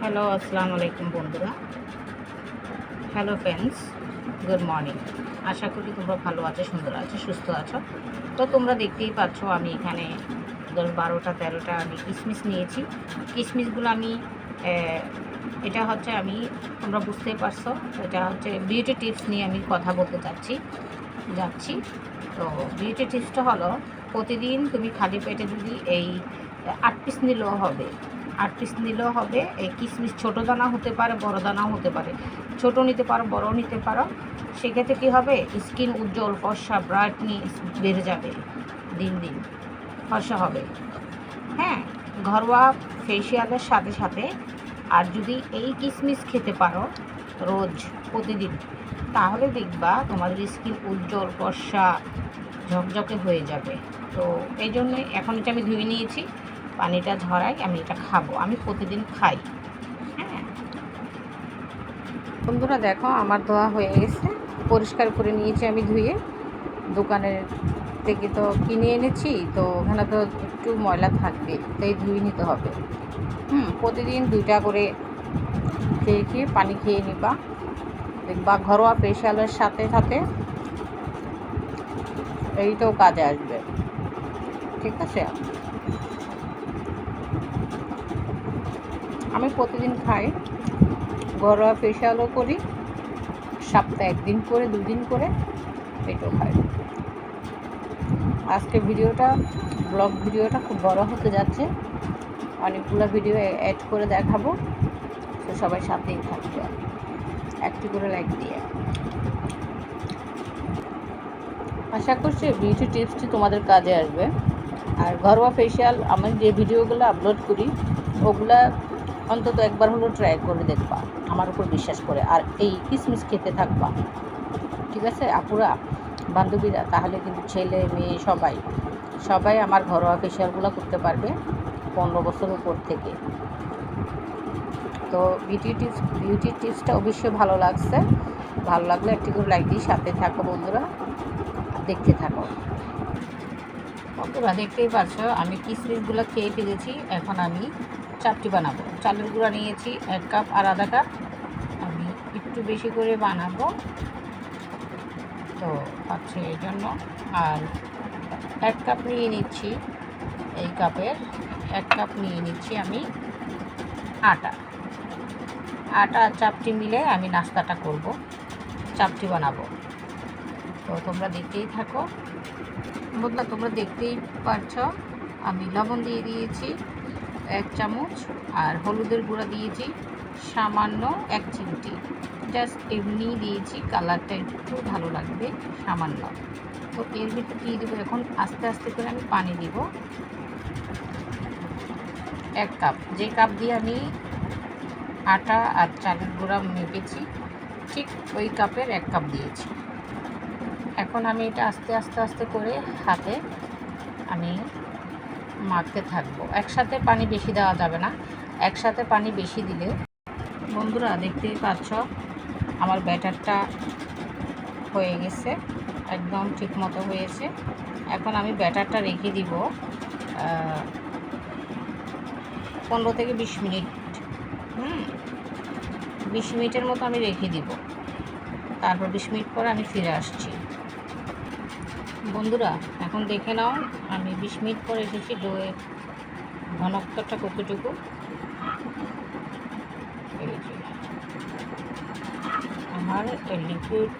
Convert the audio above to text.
Hello আসসালামু আলাইকুম বন্ধুরা। হ্যালো ফ্রেন্ডস গুড মর্নিং আশা করি তোমরা ভালো আছো, সুন্দর আছো, সুস্থ আছো। তো তোমরা দেখতেই পাচ্ছ, আমি এখানে দশ বারোটা, তেরোটা আমি কিশমিশ নিয়েছি। কিশমিশগুলো আমি এটা হচ্ছে আমি, তোমরা বুঝতেই পারছ, এটা হচ্ছে বিউটি টিপস নিয়ে আমি কথা বলতে চাচ্ছি যাচ্ছি। তো বিউটি টিপসটা হলো, প্রতিদিন তুমি খালি পেটে যদি এই আট পিস নিলেও হবে আট পিস নিলেও হবে। এই কিশমিশ ছোটো দানা হতে পারে, বড় দানাও হতে পারে। ছোটো নিতে পারো বড়ও নিতে পারো। সেক্ষেত্রে কী হবে? স্কিন উজ্জ্বল, ফর্সা ব্রাইটনেস বেড়ে যাবে দিন দিন। ফর্সা হবে। হ্যাঁ ঘরোয়া ফেসিয়ালের সাথে সাথে আর যদি এই কিশমিশ খেতে পারো রোজ, প্রতিদিন, তাহলে দেখবা তোমাদের স্কিন উজ্জ্বল, ফর্সা, ঝকঝকে হয়ে যাবে। তো এই জন্যই এখন এটা আমি ধুয়ে নিয়েছি। পানিটা ঝরাই আমি এটা খাব। আমি প্রতিদিন খাই। হ্যাঁ। বন্ধুরা, দেখো, আমার ধোয়া হয়ে গেছে। পরিষ্কার করে নিয়েছি আমি ধুয়ে। দোকানের থেকে তো কিনে এনেছি, তো ওখানে তো একটু ময়লা থাকবে, তাই ধুয়ে নিতে হবে। হুম, প্রতিদিন দুইটা করে খেয়ে খেয়ে পানি খেয়ে নিবা। দেখবা, ঘরোয়া ফেশিয়ালের সাথে সাথে এইটাও কাজে আসবে। ঠিক আছে? আমি প্রতিদিন খাই, ঘরোয়া ফেশিয়ালও করি, সপ্তাহে একদিন করে, দুদিন করে পেটও খাই আজকে ভিডিওটা ব্লগ ভিডিওটা খুব বড় হতে যাচ্ছে। অনেকগুলো ভিডিও অ্যাড করে দেখাবো। তো সবাই সাথেই থাকবে। একটি করে লাইক দিয়ে। আশা করছি বিউটি টিপসটি তোমাদের কাজে আসবে। আর ঘরোয়া ফেশিয়াল আমি যে ভিডিওগুলো আপলোড করি, ওগুলা অন্তত একবার হলেও ট্রাই করে দেখবা। আমার উপর বিশ্বাস করে। আর এই কিসমিস খেতে থাকবা। ঠিক আছে, আপুরা, বান্ধবীরা, তাহলে কিন্তু ছেলে, মেয়ে, সবাই সবাই আমার ঘরোয়া ফেশিয়ালগুলো করতে পারবে পনেরো বছর উপর থেকে। তো বিউটি টিপস বিউটি টিপসটা অবশ্যই ভালো লাগছে। ভালো লাগলে একটি করে লাইক দিয়ে সাথে থাকো বন্ধুরা। দেখতে থাকো। বন্ধুরা, দেখতেই পাচ্ছ আমি কিশমিশগুলো খেয়ে ফেলেছি, এখন আমি চাপটি বানাবো। চালের গুঁড়া নিয়েছি, এক কাপ আর আধা কাপ। আমি একটু বেশি করে বানাবো। তো হচ্ছে এই জন্য। আর এক কাপ নিয়ে নিচ্ছি, এই কাপের এক কাপ নিয়ে নিচ্ছি আমি আটা। আটা চাপটি মিলে আমি নাস্তাটা করব চাপটি বানাবো। তো তোমরা দেখতেই থাকো। বদলা তোমরা দেখতেই পারছ, আমি লবণ দিয়ে দিয়েছি এক চামচ আর হলুদের গুঁড়া দিয়েছি সামান্য এক চিমটি। জাস্ট এমনি দিয়েছি, কালারটা একটু ভালো লাগবে সামান্য। তো এর ভিতরে দিয়ে দেবো, এখন আস্তে আস্তে করে আমি পানি দিব। এক কাপ, যে কাপ দিয়ে আমি আটা আর চালের গুঁড়া মেপেছি, ঠিক ওই কাপের এক কাপ দিয়েছি। এখন আমি এটা আস্তে আস্তে আস্তে করে হাতে আমি মাখতে থাকব। একসাথে পানি বেশি দেওয়া যাবে না। একসাথে পানি বেশি দিলে, বন্ধুরা দেখতেই পাচ্ছ, আমার ব্যাটারটা হয়ে গেছে, একদম ঠিক মতো হয়েছে। এখন আমি ব্যাটারটা রেখে দিব পনেরো থেকে বিশ মিনিট। হুম, বিশ মিনিটের মতো আমি রেখে দিব। তারপর বিশ মিনিট পরে আমি ফিরে আসছি। বন্ধুরা এখন দেখে নাও আমি বিশ মিনিট পরে এসেছি ডোয়ের ঘনত্বটা কতটুকু। আমার লিকুইড